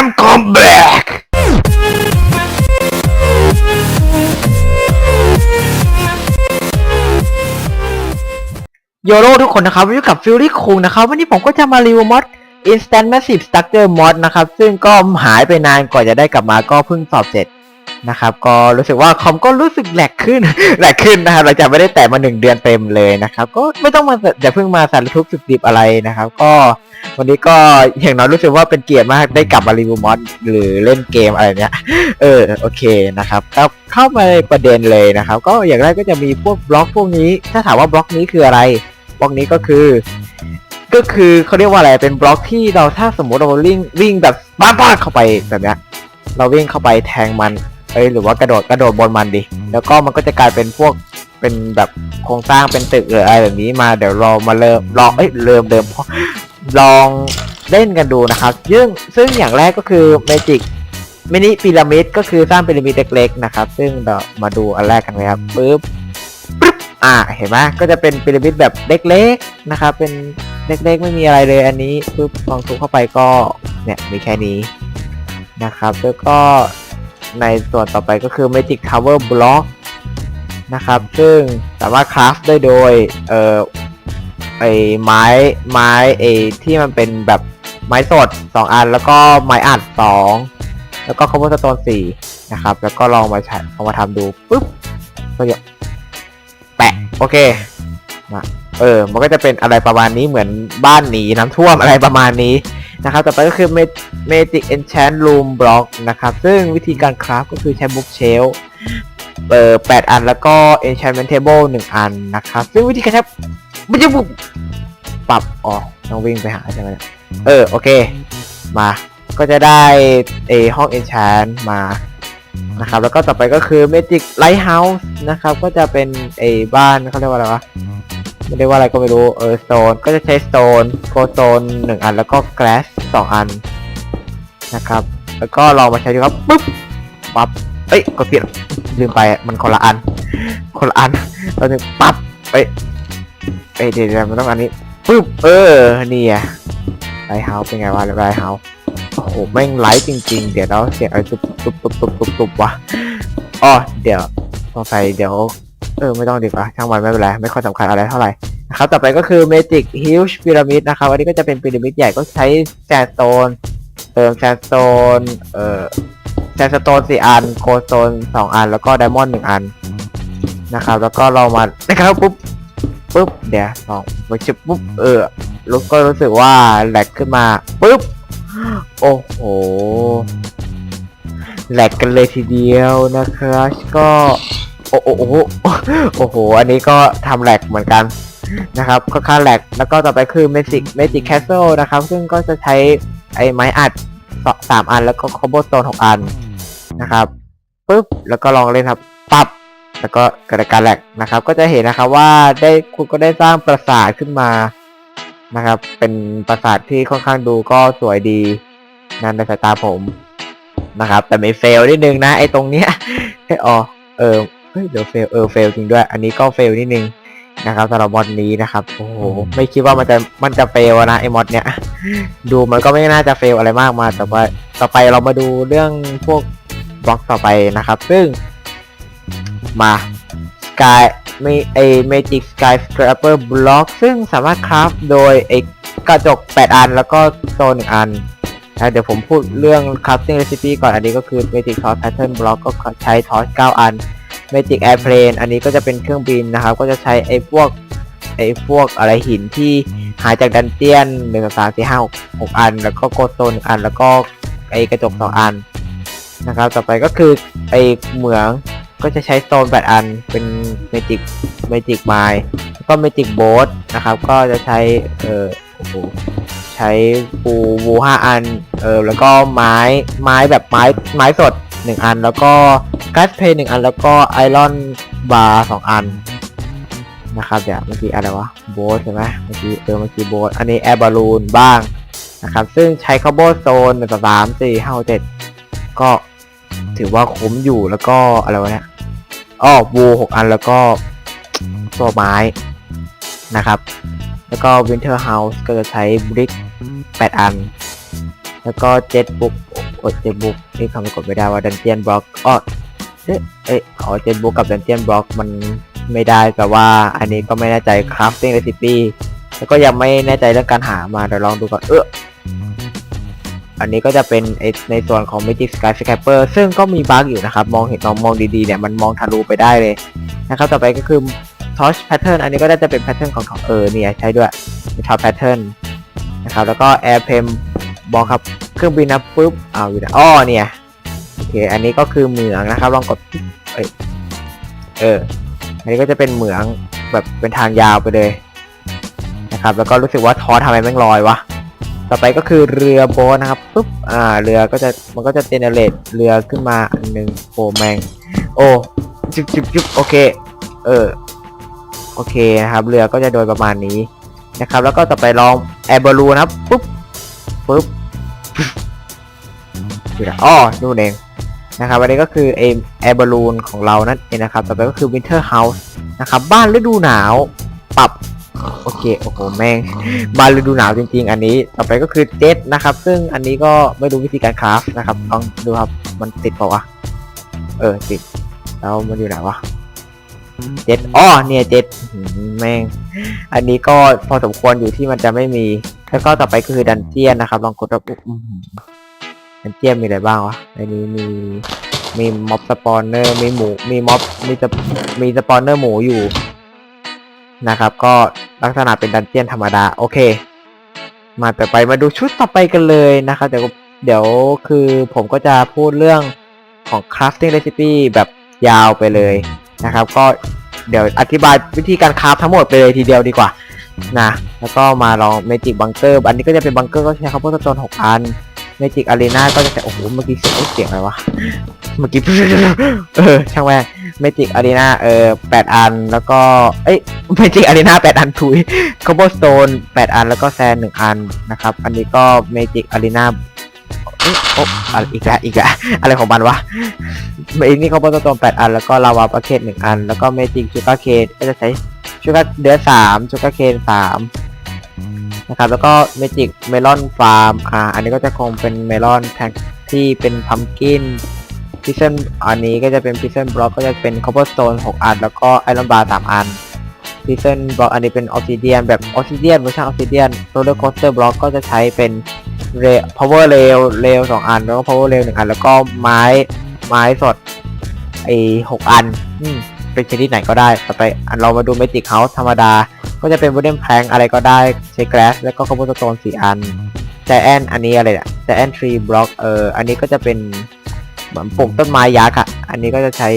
I'm come back โยโรทุกคนนะครับอยู่กับฟิลลี่คุงนะครับ วันนี้ผมก็จะมารีวิวมอด Instant Massive Structure Mod นะครับ ซึ่งก็หายไปนานกว่าจะได้กลับมาก็เพิ่งสอบเสร็จ นะครับก็รู้สึกว่าคอมก็รู้สึกแหลกขึ้นแหลกขึ้นนะครับเราจะไม่ได้แตะมาหนึ่งเดือนเต็มเลยนะครับก็ไม่ต้องมาอย่าเพิ่งมาสารทุกสุดดิบอะไรนะครับ ก็วันนี้ก็อย่างน้อยรู้สึกว่าเป็นเกียรติมากได้กลับมารีวิวมอดหรือเล่นเกมอะไรเนี้ยเออโอเคนะครับก็เข้ามาประเด็นเลยนะครับ ก็อย่างแรกก็จะมีพวกบล็อกพวกนี้ ถ้าถามว่าบล็อกนี้คืออะไรบล็อกนี้ก็คือ ก็คือเขาเรียกว่าอะไรเป็นบล็อกที่เราถ้าสมมติเราวิ่งวิ่งแบบบ้าบ้าเข้าไปแบบเนี้ยเราวิ่งเข้าไปแทงมัน เอ้ยหรือว่ากระโดดกระโดดบนมันดิ แล้วก็มันก็จะกลายเป็นพวกเป็นแบบโครงสร้างเป็นตึกหรืออะไรแบบนี้มาเดี๋ยวเรามาเริ่มลองเอ้ยเริ่มเดิมลองเล่นกันดูนะครับซึ่งซึ่งอย่างแรกก็คือเมจิกมินิพีระมิดก็คือสร้างพีระมิดเล็กๆนะครับ ซึ่งเรามาดูอันแรกกันเลยครับปึ๊บปึ๊บอ่าเห็นไหมก็จะเป็นพีระมิดแบบเล็กๆนะครับ เป็นเล็กๆไม่มีอะไรเลยอันนี้ปึ๊บลองทุบเข้าไปก็เนี่ยมีแค่นี้นะครับ แล้วก็ ในส่วนต่อไปก็คือ Magic Tower Block นะครับ ซึ่งสามารถคราฟได้โดย เอ่อไอไม้ไม้ไอที่มันเป็นแบบไม้สด 2 อัน แล้วก็ไม้อัด 2 แล้วก็คอมโบสโตน4นะครับ แล้วก็ลองมาใช้เอามาทำดูปุ๊บก็จะแปะ โอเคมาเออ มันก็จะเป็นอะไรประมาณนี้เหมือนบ้านหนีน้ำท่วมอะไรประมาณนี้ นะครับต่อไปก็คือ Magic Enchant Room Block นะครับซึ่งวิธีการคราฟก็คือใช้ Bookshelf เอ่อ8อันแล้วก็ Enchantment Table 1อันนะครับซึ่งวิธีการใช้ไม่ใช่บุกปรับอ๋อต้องวิ่งไปหาใช่ไหมเออโอเคมาก็จะได้เอห้องเอนชานมานะครับแล้วก็ต่อไปก็คือ Magic Lighthouse นะครับก็จะเป็นเอบ้านเขาเรียกว่าอะไรวะ ไม่ได้ว่าอะไรก็ไม่รู้ เออ Stone ก็จะใช้ Stone โก Stone หนึ่งอันแล้วก็ Glass สองอันนะครับ แล้วก็ลองมาใช้ดูครับปุ๊บปั๊บเอ้ยกดผิดลืมไปอะมันคนละอัน คนละอันเราถึงปั๊บเอ้ยเอ้ยเดี๋ยวเดี๋ยวมันต้องอันนี้ปึ๊บเออนี่ไงไรเฮาเป็นไงวะไรเฮาโอ้โหแม่งไลท์จริง ๆ เดี๋ยวเราเสียงอะไรตุบตุบตุบตุบตุบตุบวะอ๋อเดี๋ยวสงสัยเดี๋ยว เออไม่ต้องดีกว่าช่างมันไม่เป็นไรไม่ค่อยสำคัญอะไรเท่าไหร่นะครับต่อไปก็คือ Magic Huge Pyramid นะครับอันนี้ก็จะเป็นพีระมิดใหญ่ก็ใช้ Sandstone เติม Sandstone เอ่อ Sandstone สี่อัน Goldstone สองอัน แล้วก็ Diamond หนึ่งอันนะครับ แล้วก็เรามานะครับปุ๊บปุ๊บเดี๋ยวลองไปชิบปุ๊บเออลูกก็รู้สึกว่าแหลกขึ้นมาปุ๊บโอ้โหแหลกกันเลยทีเดียวนะครับก็ โอ้โอ้โอ้โหโอ้โห อันนี้ก็ทำแหลกเหมือนกันนะครับค่อนข้างแหลกแล้วก็ต่อไปคือ Magic Magic Castle นะครับ ซึ่งก็จะใช้ไอ้ไม้อัดสามอันแล้วก็ Cobblestone หกอันนะครับปุ๊บแล้วก็ลองเล่นครับปับแล้วก็เกิดการแหลกนะครับ ก็จะเห็นนะครับว่าได้คุณก็ได้สร้างปราสาทขึ้นมานะครับ เป็นปราสาทที่ค่อนข้างดูก็สวยดีนั่นในสายตาผมนะครับ แต่ไม่เฟลนิดนึงนะ ไอ้ตรงเนี้ยเฮ้อ๋อเออ เฮ้ยเดี๋ยวเฟลเออเฟลจริงด้วย อันนี้ก็เฟลนิดนึงนะครับสำหรับมอดนี้นะครับโอ้โหไม่คิดว่ามันจะมันจะเฟลนะไอ้มอดเนี้ยดูมันก็ไม่น่าจะเฟลอะไรมากมายแต่ว่าต่อไปเรามาดูเรื่องพวกบล็อกต่อไปนะครับ ซึ่งมาสกายมีไอเมจิกสกายสคร a เปอร์บล็อกซึ่งสามารถคราฟโดยไอกระจก 8 อันแล้วก็โซนหนึ่งอันนะเดี๋ยวผมพูดเรื่อง crafting recipe ก่อนอันนี้ก็คือ Magic Torch Pattern Block ก็ใช้ทอ ร์ช9อัน Magic Airplane อันนี้ก็จะเป็นเครื่องบินนะครับ ก็จะใช้ไอ้พวกไอ้พวกอะไรหินที่หาจากดันเจียน1 2 3 4 5 6 6อัน แล้วก็โกโซนอัน แล้วก็ไอ้กระจก2อันนะครับ ต่อไปก็คือไอ้เหมืองก็จะใช้โซนแปดอันเป็นเมจิกเมจิกไมล์แล้วก็เมจิกโบสนะครับ ก็จะใช้เออโอ้โหใช้ปูวูห้าอันเออแล้วก็ไม้ไม้แบบไม้ไม้สด หนึ่งอัน แล้วก็กัสเพย์หนึ่งอัน แล้วก็ไอรอนบาร์สองอันนะครับเดี๋ยวเมื่อกี้อะไรวะโบสใช่ไหมเมื่อกี้เออเมื่อกี้โบสอันนี้แอร์บอลูนบ้างนะครับ ซึ่งใช้คาร์โบโซนหนึ่งสามสี่ห้าเจ็ดก็ถือว่าคุ้มอยู่แล้วก็อะไรวะเนี่ยอ้อวูหกอันแล้วก็ตัวไม้นะครับ แล้วก็ Winter House ก็จะใช้บริกแปดอัน แล้วก็เจ็ตบุ๊ก อ้โอดเจนบุ๊กนี่ทำกดไม่ได้ว่าดันเจียนบล็อกอ้อเอ๊ะเอ๊ะขอเจนบุกกับดันเจียนบล็อกมันไม่ได้แต่ว่าอันนี้ก็ไม่แน่ใจ crafting recipe แล้วก็ยังไม่แน่ใจเรื่องการหามาเดี๋ยวลองดูก่อนเอออันนี้ก็จะเป็นในส่วนของ Magic Sky Scraper ซึ่งก็มีบั๊กอยู่นะครับ มองเห็นลองมองดีๆเนี่ยมันมองทะลุไปได้เลยนะครับ ต่อไปก็คือ Torch Pattern อันนี้ก็น่าจะเป็น pattern ของของเออเนี่ยใช้ด้วยเป็น Torch Pattern นะครับ แล้วก็ Air p e m บอกครับ เครื่องบินนะปุ๊บเอาอยู่ไหนอ้อเนี่ยโอเคอันนี้ก็คือเหมืองนะครับ ลองกดเอ้ยเอออันนี้ก็จะเป็นเหมืองแบบเป็นทางยาวไปเลยนะครับ แล้วก็รู้สึกว่าทอทำไมแม่งลอยวะต่อไปก็คือเรือโบ๊ทนะครับปุ๊บอ่าเรือก็จะมันก็จะเจเนเรตเรือขึ้นมาอันหนึ่งโอแมงโอ้จุบจุบจุบโอเคเออโอเคนะครับ เรือก็จะโดยประมาณนี้นะครับ แล้วก็ต่อไปลองแอร์บอลูนะครับปุ๊บปุ๊บ อยู่ไหนอ๋อนู่นเองนะครับอันนี้ก็คือเอแอร์บอลูนของเรานั่นเองนะครับ ต่อไปก็คือ Winter House นะครับบ้านฤดูหนาวปรับโอเคโอ้โหแม่งบ้านฤดูหนาวจริง ๆ อันนี้ต่อไปก็คือเจ็ตนะครับ ซึ่งอันนี้ก็ไม่รู้วิธีการคราฟนะครับลองดูครับมันติดเปล่าวะเออติดแล้วมันอยู่ไหนวะเจ็ตอ๋อเนี่ยเจ็ตแม่ง อันนี้ก็พอสมควรอยู่ที่มันจะไม่มี แล้วก็ต่อไปก็คือดันเจียนนะครับ ลองกดรับ อุ๊บอื้อหือดันเจียนมีอะไรบ้างวะในนี้มีมีม็อบสปอนเนอร์มีหมูมีม็อบมีสปมีสปอนเนอร์หมูอยู่นะครับ ก็ลักษณะเป็นดันเจียนธรรมดาโอเค มาต่อไปมาดูชุดต่อไปกันเลยนะครับเดี๋ยวเดี๋ยวคือผมก็จะพูดเรื่องของ crafting recipe แบบยาวไปเลยนะครับ ก็เดี๋ยวอธิบายวิธีการคราฟทั้งหมดไปเลยทีเดียวดีกว่านะแล้วก็มาลองเมจิกบังเกอร์อันนี้ก็จะเป็นบังเกอร์ก็ใช้คาร์บอนสโตนหกอัน เมจิกอารีนาก็จะใช้โอ้โหเมื่อกี้เสียงเสียงอะไรวะเมื่อกี้เออช่างแม่เมจิกอารีนาเออแปดอันแล้วก็เอ้ยเมจิกอารีนาแปดอันถุยคาร์บอนสโตนแปดอันแล้วก็แซนหนึ่งอันนะครับ อันนี้ก็เมจิกอารีนาเอ๊ะโอ๊ะอะไรอีกแล้วอีกแล้วอะไรของมันวะอันนี้คาร์บอนสโตนแปดอันแล้วก็ลาวาประเคนหนึ่งอัน แล้วก็เมจิกชูการ์เคนก็จะใช้ชูการ์เดือสามชูการ์เคนสาม นะครับ แล้วก็เมจิกเมลอนฟาร์มอ่าอันนี้ก็จะคงเป็นเมลอนแทงที่เป็นพัมกินพิซเซนอันนี้ก็จะเป็นพิซเซนบล็อกก็จะเป็นคอ b เ e อร์สโตนหกอัน แล้วก็ไอรอนบาร์สามอันพิซเซนบล็อกอันนี้เป็นออ s ซิเดียนแบบออ s ซิเดียนเวอร์ชันออ s ซิเดียนโรลเลอร์โคสเตอร์บล็อกก็จะใช้เป็นเรพาวเวอร์เรลเรลสองอัน แล้วก็พาวเวอร์เรลหนึ่งอัน แล้วก็ไม้ไม้สดไอหกอัน อืมเป็นชนิดไหนก็ได้ ต่อไปอันเรามาดูเมจิกเฮาส์ธรรมดา ก็จะเป็นวูดเดนแพลงอะไรก็ได้ใช้แกลสแล้วก็คาร์บอนสโตนสี่อันแจแอนอันนี้อะไรเนี่ยแจแอนทรีบล็อกเอออันนี้ก็จะเป็นเหมือนปลูกต้นไม้ยักษ์อะอันนี้ก็จะใช้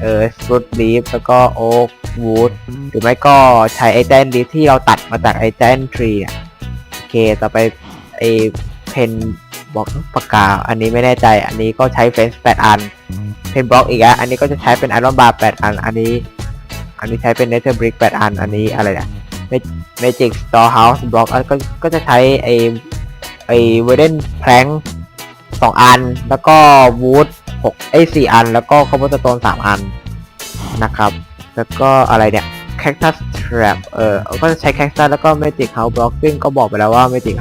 เออฟรุตลีฟแล้วก็โอ๊กวูดหรือไม่ก็ใช้ไอแจนลีฟที่เราตัดมาจากไอแจนทรีอะโอเค ต่อไปไอเพนบอกปากกา อันนี้ไม่แน่ใจ อันนี้ก็ใช้เฟนส์แปดอัน เพนบล็อกอีกอะอันนี้ก็จะใช้เป็นไอรอนบาร์แปดอัน อันนี้ อันนี้ใช้เป็นเนเธอร์บริกแปดอัน อันนี้อะไรนี่ยเมจิกสตอร์เฮาส์บล็อกก็ก็จะใช้ไอไอเวเดนแพลงสองอัน แล้วก็วูดหกไอสี่อัน แล้วก็คอมโพสโตนสามอันนะครับ แล้วก็อะไรเนี่ยแคคตัสทรัปเออก็จะใช้แคคตัสแล้วก็เมจิกเฮาส์บล็อกซึ่งก็บอกไปแล้วว่าเมจิก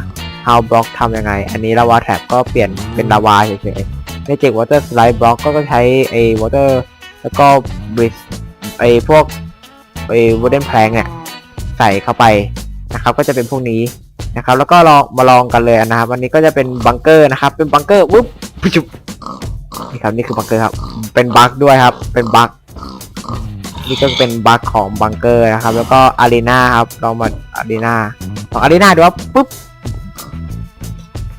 เฮาส์บล็อกทำยังไง อันนี้ลาวาแทรปก็เปลี่ยนเป็นลาวาเฉยๆเมจิกวอเตอร์สไลด์บล็อกก็ใช้ไอ้วอเตอร์แล้วก็บริสไอ้พวก ไอ้วอเดนแพลงเนี่ยใส่เข้าไปนะครับ ก็จะเป็นพวกนี้นะครับ แล้วก็ลองมาลองกันเลยนะครับ วันนี้ก็จะเป็นบังเกอร์นะครับ เป็นบังเกอร์วุ๊บปุ๊บนี่ครับนี่คือบังเกอร์ครับ เป็นบั๊กด้วยครับ เป็นบั๊กนี่ก็เป็นบั๊กของบังเกอร์นะครับ แล้วก็อารีนาครับลองมาอารีนาของอารีนาดูว่าปุ๊บ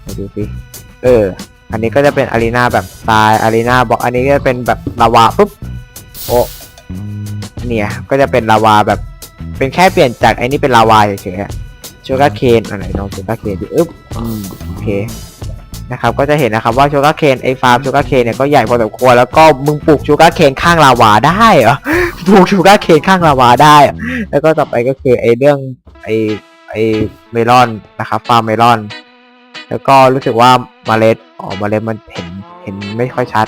มาดูสิเออ อันนี้ก็จะเป็นอารีนาแบบทรายอารีนาบอกอันนี้ก็จะเป็นแบบลาวาปุ๊บโอ้ เนี่ยก็จะเป็นลาวาแบบ เป็นแค่เปลี่ยนจากไอ้นี่เป็นลาวาเฉยๆชูการ์เคนอันไหนลองชูการ์เคนดิอึ๊บโอเคนะครับก็จะเห็นนะครับว่าชูการ์เคนไอ้ฟาร์มชูการ์เคนเนี่ยก็ใหญ่พอสมควรแล้วก็มึงปลูกชูการ์เคนข้างลาวาได้เหรอปลูกชูการ์เคนข้างลาวาได้ แล้วก็ต่อไปก็คือไอ้เรื่องไอ้ไอ้เมลอนนะครับฟาร์มเมลอน แล้วก็รู้สึกว่าเมล็ดอ๋อเมล็ดมันเห็นเห็นไม่ค่อยชัด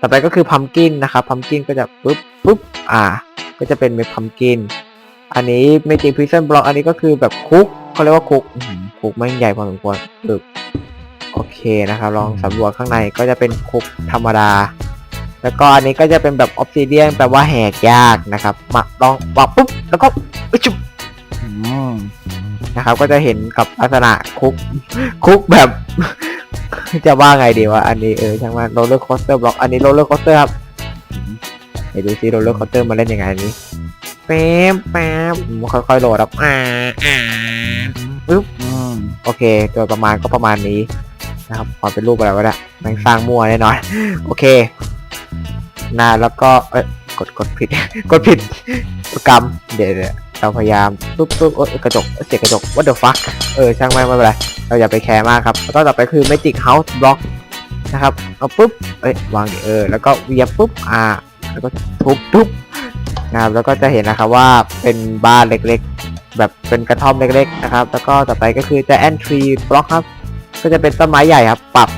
ต่อไปก็คือพัมกินนะครับพัมกินก็จะปุ๊บปุ๊บอ่า ก็จะเป็นเม็ดพัมกิน อันนี้เมจิกพิซเซนบล็อกอันนี้ก็คือแบบคุกเขาเรียกว่าคุกคุกไม่งใหญ่พอสมควรปึ๊บโอเคนะครับ ลองสำรวจข้างในก็จะเป็นคุกธรรมดา แล้วก็อันนี้ก็จะเป็นแบบออฟซิเดียนแปลว่าแหกยากนะครับมาลองวางปุ๊บแล้วก็อุ๊ยจุ๊บนะครับ ก็จะเห็นกับลักษณะคุก คุกแบบ จะว่าไงดีวะอันนี้เออช่างมันโรลเลอร์คอสเตอร์บล็อกอันนี้โรลเลอร์คอสเตอร์ครับ ไปดูซิโรลเลอร์คอสเตอร์มาเล่นยังไงอันนี้แป๊บแป๊บค่อยๆโหลดครับอ่าอ่าปึ๊บอืมโอเค โดยประมาณก็ประมาณนี้นะครับพอเป็นรูปอะไรวะเนี่ยแม่งสร้างมั่วแน่นอน โอเคนะแล้วก็เอ้ยกดกดผิด กดผิดกรรมเดี๋ยวเดี๋ยวเราพยายามปุ๊บปุ๊บเอ้ยกระจกเสียงกระจก what the fuck เออช่างไม่งไม่เป็นไรเราอย่าไปแคร์มากครับแล้วก็ต่อไปคือ magic house block นะครับเอาปุ๊บเอ้ยวางดิเออแล้วก็เวียบปุ๊บอ่า แล้วก็ทุบทุบนะครับแล้วก็จะเห็นนะครับว่าเป็นบ้านเล็กๆ แบบเป็นกระท่อมเล็กๆนะครับ แล้วก็ต่อไปก็คือจะ entry block ครับ ก็จะเป็นต้นไม้ใหญ่ครับ ปรับ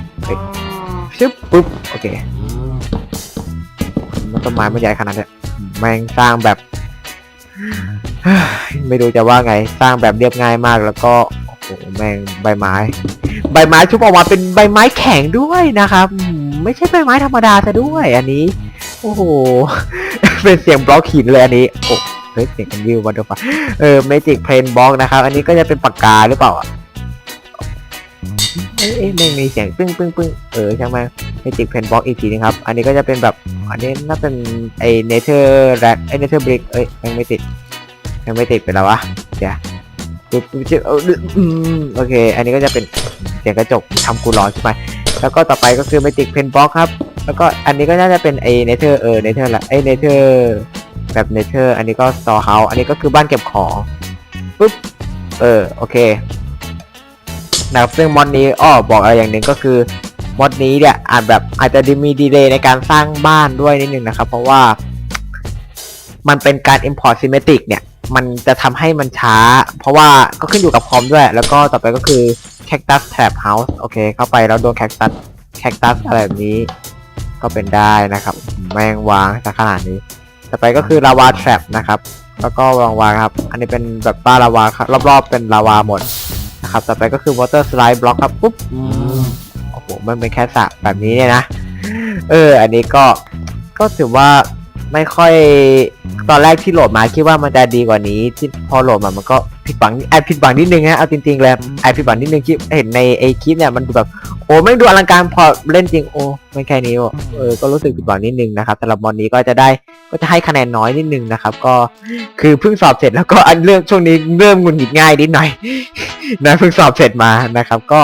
ชึบปุ๊บโอเคมันต้นไม้มันใหญ่ขนาดเนี้ยแม่งสร้างแบบ ไม่รู้จะว่าไงสร้างแบบเรียบง่ายมากแล้วก็โอ้โหแม่งใบไม้ ใบไม้ชุบออกมาเป็นใบไม้แข็งด้วยนะครับ ไม่ใช่ใบไม้ธรรมดาซะด้วย อันนี้ โอ้โห เป็นเสียงบล็อกหินเลยอันนี้ โอ้เฮ้ยเสียงกันวิววันเดอร์ฟเออเมจิกเพลนบล็อกนะครับ อันนี้ก็จะเป็นปากกาหรือเปล่าอะเอ้ยเอ้ยไม่มีเสียงปึ้งปึ้งปึ้งเออใช่ไหมเมจิกเพลนบล็อกอีกทีนึงครับ อันนี้ก็จะเป็นแบบ อันนี้น่าเป็นไอเนเธอร์แรดไอเนเธอร์บริกเอ้ยยังไม่ติด ยังไม่ติดไปแล้ววะเดี๋ยวปุ๊บปุ๊บเจ็บเออืมโอเค อันนี้ก็จะเป็นเสียงกระจกทำกูร้อนใช่ไหมแล้วก็ต่อไปก็คือเมจิกเพนบล็อกครับ แล้วก็อันนี้ก็น่าจะเป็นไอเนเธอร์เออเนเธอร์ละไอเนเธอร์แบบเนเธอร์อันนี้ก็สตอร์เฮาส์อันนี้ก็คือบ้านเก็บของปุ๊บเออโอเคนะครับซึ่งมอดนี้อ้อบอกอะไรอย่างหนึ่งก็คือมอดนี้เนี่ยอาจแบบอาจจะมีดีเลย์ในการสร้างบ้านด้วยนิดนึงนะครับ เพราะว่า มันเป็นการ import symmetric เนี่ย มันจะทำให้มันช้า เพราะว่าก็ขึ้นอยู่กับคอมด้วย แล้วก็ต่อไปก็คือ cactus trap house โอเค เข้าไปแล้วโดน cactus cactus อะไรแบบนี้ ก็เป็นได้นะครับ แมงวางซะขนาดนี้ ต่อไปก็คือลาวาแทรปนะครับ แล้วก็วางวางครับ อันนี้เป็นแบบบ้าลาวาครับรอบๆเป็นลาวาหมดนะครับ ต่อไปก็คือวอเตอร์สไลด์บล็อกครับปุ๊บอืมโอ้โห มันเป็นแค่สระแบบนี้เนี่ยนะ เออ อันนี้ก็ ก็ถือว่าไม่ค่อย ตอนแรกที่โหลดมาคิดว่ามันจะดีกว่านี้ที่พอโหลดมามันก็ผิดหวังแอบผิดหวังนิดนึงนะเอาจริงๆเลยแอบผิดหวังนิดนึงคิดเห็นในไอคลิปเนี่ยมันดูแบบโอ้ไม่งดูอลังการพอเล่นจริงโอ้ไม่แค่นี้วะเออก็รู้สึกผิดหวังนิดนึงนะครับสำหรับมอนนี้ก็จะได้ก็จะให้คะแนนน้อยนิดนึงนะครับ ก็คือเพิ่งสอบเสร็จแล้วก็อันเรื่องช่วงนี้เริ่มงุนหงิดง่ายนิดหน่อยนะเพิ่งสอบเสร็จมานะครับ ก็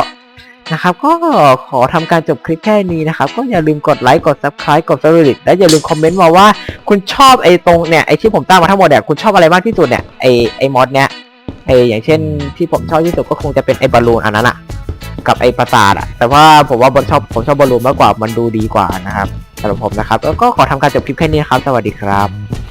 นะครับ ก็ขอทำการจบคลิปแค่นี้นะครับ ก็อย่าลืมกดไลค์กด subscribe กด favorite และอย่าลืมคอมเมนต์มาว่า คุณชอบไอ้ตรงเนี่ยไอ้ที่ผมตั้งมาทั้งหมดเนี่ยคุณชอบอะไรมากที่สุดเนี่ยไอ้ไอ้มอดเนี่ยไอ้อย่างเช่นที่ผมชอบที่สุดก็คงจะเป็นไอ้บอลลูนอันนั้นอะกับไอ้ปราสาทอะแต่ว่าผมว่าบอลชอบผมชอบบอลลูนมากกว่ามันดูดีกว่านะครับสำหรับผมนะครับแล้วก็ขอทำการจบคลิปแค่นี้ครับ สวัสดีครับ